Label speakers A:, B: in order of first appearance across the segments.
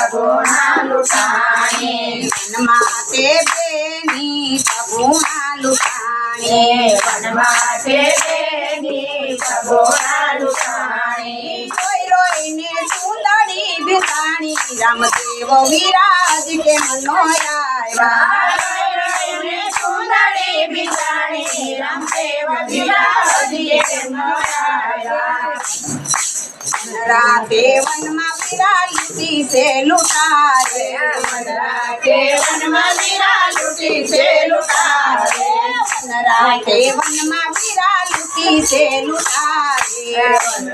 A: સગુણા લૂંટાણી
B: વનમાં તે બેની સગુણા રામદેવ વિરાજ કે મનો
A: રામદેવ વિરાજીએ મોરાયા
B: રાતે વનમાં વિરાલી છે લુટારે.
A: રાતે વનમાં વીરા લૂંટી છે લૂંટારે.
B: રાતે વનમાં વિરાલી છે લુટારે.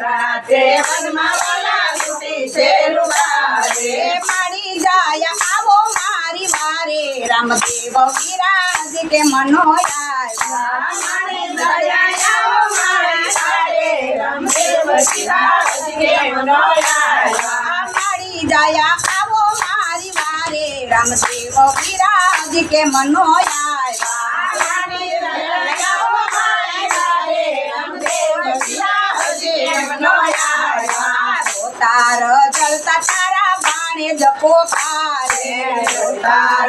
A: રાતે વનમાં વાલા લૂંટી છે લુટારે.
B: મારી જાય આવો મારી વારે. રામદેવ વિરાજ કે મનો આવ્યા
A: મારી દયા
B: જાય આવો મારી વારે રામદેવ વિરાજ કે મનો આવ્યા
A: મારી દયા આવો મારી સારે રામદેવ વિરાજીએ મોરાયા
B: તાર જલતા તારા બાણે જપો પારે
A: તાર.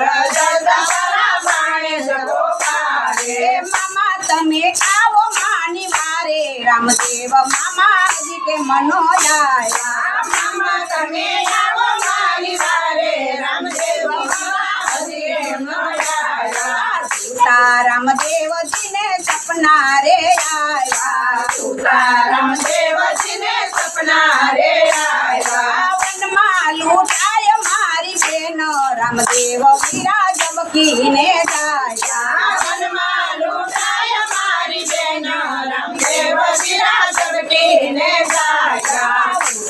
A: તારા બાણે
B: જપો રામદેવ મામાજી કે મનો આવ્યા
A: મામા તમે આવો મારી વારે. રામદેવ હજીએ મોરાયા
B: તારામ દેવજીને સપના રે
A: તુકારામ દેવજીને સપના રે
B: વનમાં લૂટાય મારી બેન. રામદેવ વિરાજ બકીને જાય.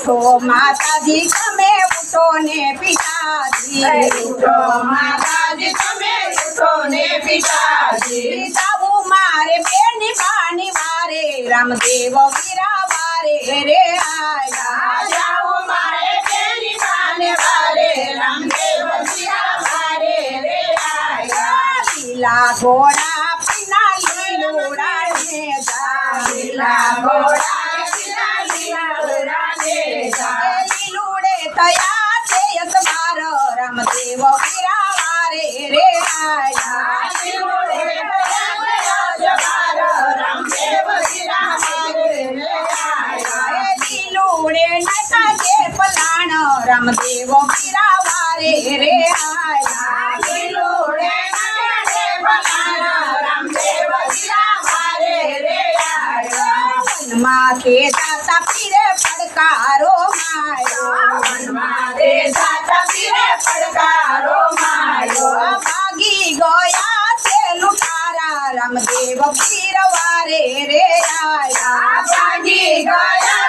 B: ઉઠો માતાજી તમે ઉઠો ને પિતાજી.
A: ઉઠો માતાજી તમે ઉઠો ને પિતાજી.
B: જાવું મારે બેની પાણી વારે રામદેવ વીરા વારે રે આયા.
A: મારે બેની પાણી વારે રામદેવ વીરા વારે રે આયા.
B: લીલા ઘોડા પીના લીલોડા ને જા
A: લીલા ઘોડા
B: થયા છે યસમાર રામદેવ પીરાવા રે
A: રે
B: રામદેવ વીરા રે
A: રે આયા
B: માથે દાતા પીરે પડકારો રામદેવ પીર વારે રે આયા.
A: ભાગી ગયા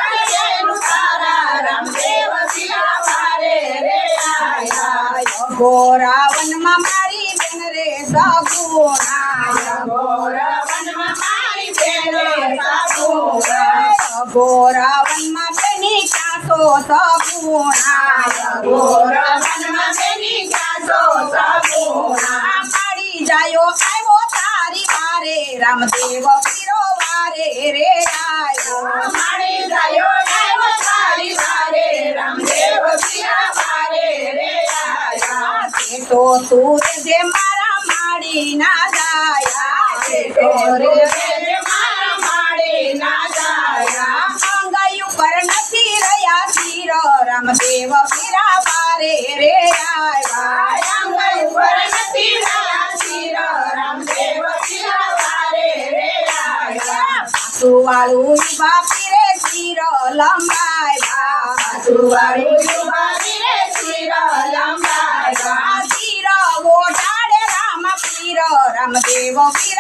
A: રે આયા.
B: ગોરાવનમાં મારી બેન રે સગુણા
A: ઘોર વનમાં મારી બેને
B: ગોરાવનમાં બેની કાસો સગુણા
A: ઘોર
B: રામદેવ પીરો વારે રે આયો.
A: મારી ગાયો આવ્યો તારી વારે રામદેવ સિયા વારે રે આયા.
B: તે તો તું જે મારા માડી ના સુવાળું યુવા પીરે તીર લંબાવ્યા
A: સુવાળી સુવાળી રે શિર લંબાયા
B: તીર ઓઢાડે રામ પીર રામદેવ પીરા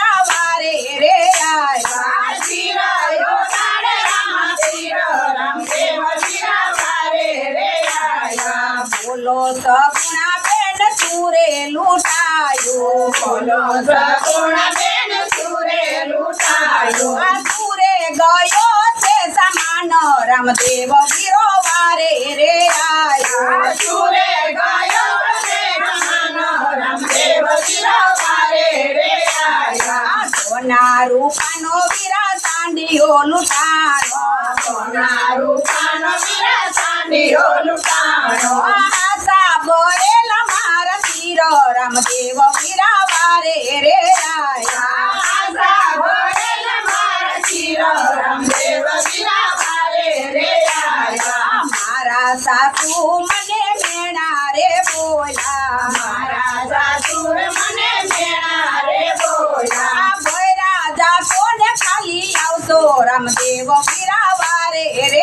B: આવ્યો
A: છે સામાન. રામદેવ ગીરો વારે રે આયા. સુરે
B: ગાયો છે સામાન. રામદેવ ગીરો વારે રે
A: આયા.
B: સોના રૂપાનો વીરા સાંડિયો લૂંટાણો
A: સોના રૂપાનો વીરા સાંડિયો લૂંટાણો
B: આસા બોરેલા મારા વીરો
A: રામદેવ ગીરા વારે રે સાસુ મને મેણા રે
B: બોલા. મારા સાસુ મને મેણા
A: રે
B: બોલા. ભૈરા જાતો ને ખાલી આવતો રામદેવ
A: પીરા વારે રે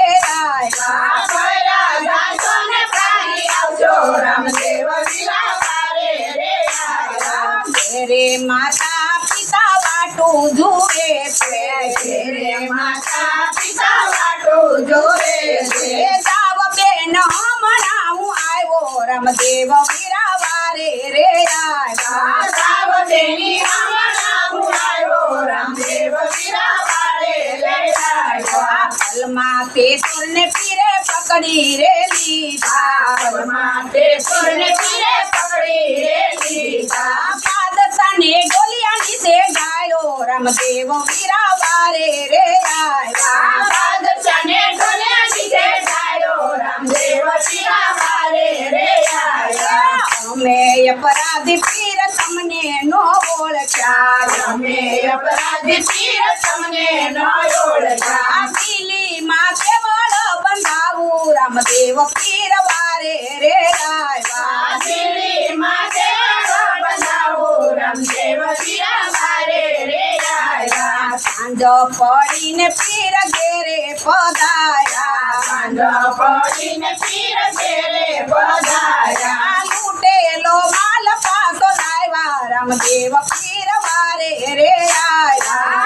B: સુરને પીરે પકડી રે લીધા
A: માટે સુરને પીરે પકડી રે લીધા
B: પાદશાને ડોલિયા નીચે ગાયો રામદેવ વીરાવારે રે આયા.
A: બાદશાહને ઢોલિયા નીચે ઢાળ્યો રામદેવ રે
B: અમે અપરાધી પીર તમને નો ઓળખ્યા.
A: અમે અપરાધી પીર તમને ન ઓળખ્યા.
B: દિલ્હીમાં કેવળ બંધાવું રામદેવ પીર વારે રે
A: દિલ્હીમાં દેવાળો બંધાવો રામદેવ વિરાવારે રે આવ્યા
B: સાંજ પડીને પીર ઘેરે પધાર્યા.
A: સાંજો પડીને પીર ઘેરે પધાર્યા.
B: લૂટેલો માલ લાવ્યા. રામદેવ પીર વારે રે આવ્યા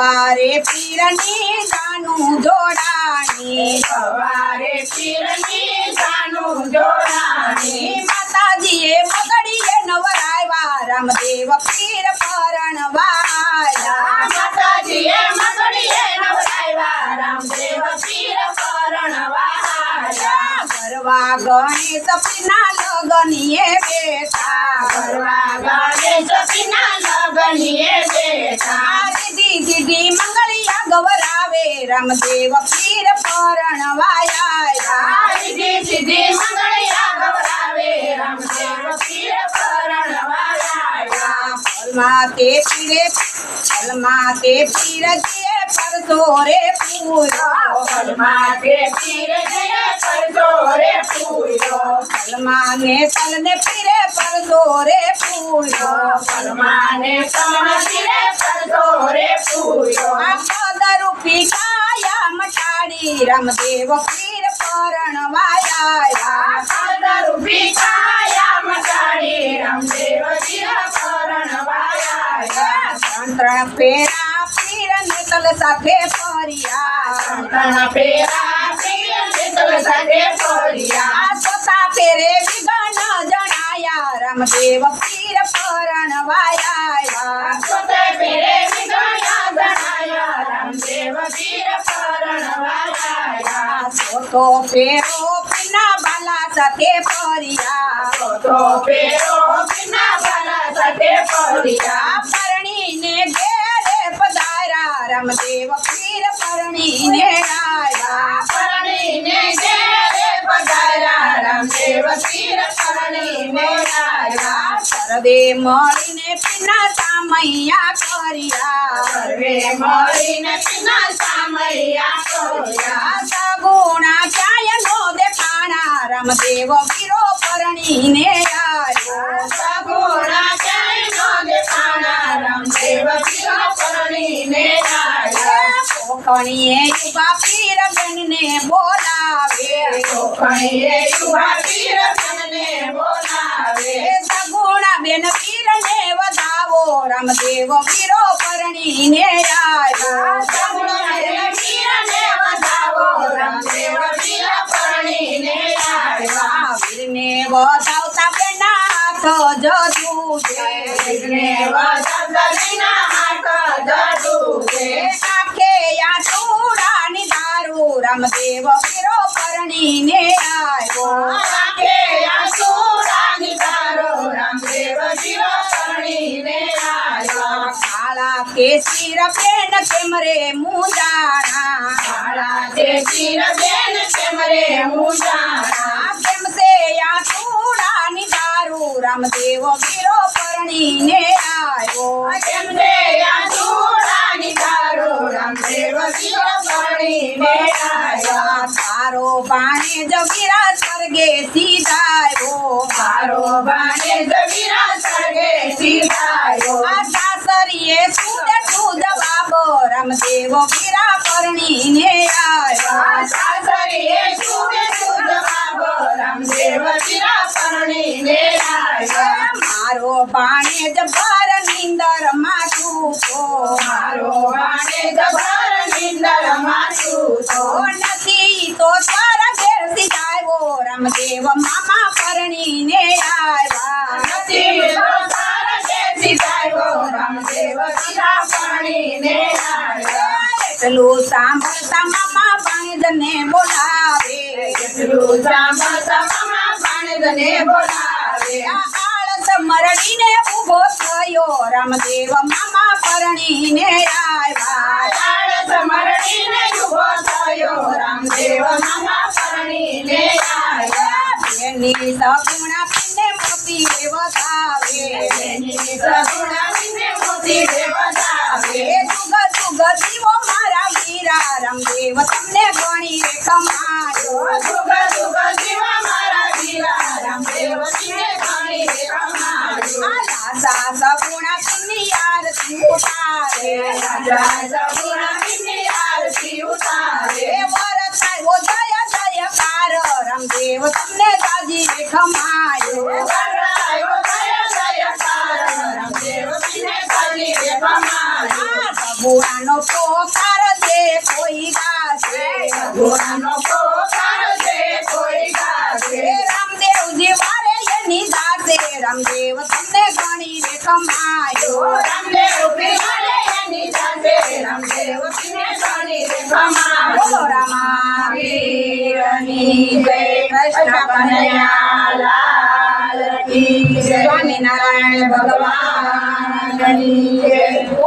B: સવારે પીરની જાનું જોડાણી
A: સવારે પીરની જાનું જોડાણી
B: માતાજીએ પગડીએ નવરાવ્યા રામદેવ પીર પરણવાયા.
A: માતાજીએ મગડીએ નવરાવ્યા રામદેવ પીર પરણવાયા.
B: ગણેશ પીના લગનીએ બેઠા. ગવરાવે રામદેવ પીર પરણવાયા.
A: સીધી મંગળિયા ગવરાવે રામદેવ પીર પરણવાયા.
B: ફલમાં તે પીરે ફલમાં તે પીર. જે પરસો રે પૂરો
A: ફલમાં તે પીર. રે
B: ફલમાં ને સલને પીરે. પરસો રે પૂરો
A: ફલમાને સલને પીરે. કરજો રે પૂયો
B: આ પદ રૂપી કાયા મટાડી રામદેવ પીર પરણવાયા.
A: આદર ભીખાયા મટાડી રામદેવ પીર પરણવાયા.
B: ત્રણ ત્રણ ફેરા પીર નેતલ સાથે ફરિયા.
A: ત્રણ પેરા પીર નેતલ સાથે ફરિયા.
B: સોતા પેરે વિગણ જણાયા. રામદેવ પીર પરણવાયા. બાલા સાથે ફર્યા.
A: તો પેરો બાલા સાથે ફર્યા.
B: પરણીને ઘેરે પધાર્યા રામદેવ પીર પરણીને આયા.
A: પરણીને ઘેરે પધાર્યા રામદેવ પીર પરણીને આવ્યા
B: સર્વે મળીને પીના સામૈયા કર્યા. નો રામદેવ વીરો
A: પરણી ને
B: કોકણીએ યુવા પીર બેનને બોલાવે
A: કોકણીએ યુવા પીર
B: જતું છે
A: ને વસંતલીના હાથ જડું છે
B: આખે યા ચૂડાની દારૂ રામદેવ વીરો પરણીને આવ્યો
A: આંખે પરણીને આવ્યા
B: કાળા કેસરી બેન કેમ રે રામદેવ વીરો પરણીને આવ્યો.
A: રે આંસુડાની તારો રામદેવ શિરો પરણીને આવ્યા.
B: તારો બાણે જગીરા સ્વર્ગે સીધાયો
A: તારો ભાણે જવીરા સર્ગે સીધાયો
B: આ સાસરીએ સુદ સુદ બાબો રામદેવ વીરા પરણીને બાણે જબર નિંદરમાં તો
A: મારો બાણે જબર નિંદર માથું
B: તો નથી તો સ્વર્ગે સીધાયો રામદેવ મામા પરણીને આવ્યા.
A: નથી તો તારા કે સીધાયો રામદેવ શિરા પરણીને આવ્યા.
B: એટલું સાંભળતા મામા ભાણેજને બોલાવે.
A: એટલું સાંભળતા મામા ભાણેજને બોલાવે.
B: મરડીને ઊભો થયો. રામદેવ મામા પરણીને
A: આળસ મરડીને ઊભો થયો. રામદેવ મામા પરણીને
B: બેની સગુણા પીને મોતી વધાવે
A: એની સગુણાવીને મોતી રે
B: જુગ જુગ જીવો મારા વીરા રામદેવ તમને ગણી રે કમાયો
A: જુગ જુગ જીવા
B: राजा राजा गुणा तुम्ही यार? तू राजा ખમાયો
A: રામદેવ પીવાલે કમાયો
B: સ્વામિનારાયણ ભગવાન
A: ભગવાનની